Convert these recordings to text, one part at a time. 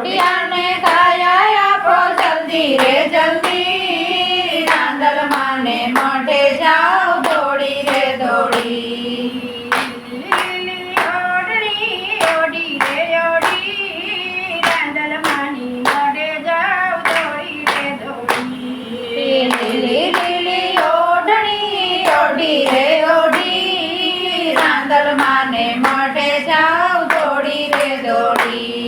ખોડિયાને કાયા આપો જલ્દી રે જલ્દી. નાંદલ માને મઢે જાઓ દોડી રે દોડી. માને મઢે જાઓ દોડી રે દોડી.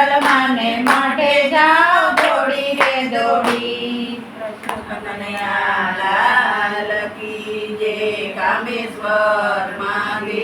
કલમાને માટે જાઓ દોડી રે દોડી. કનૈયા લાલ કી જે કામેશ્વર માંગે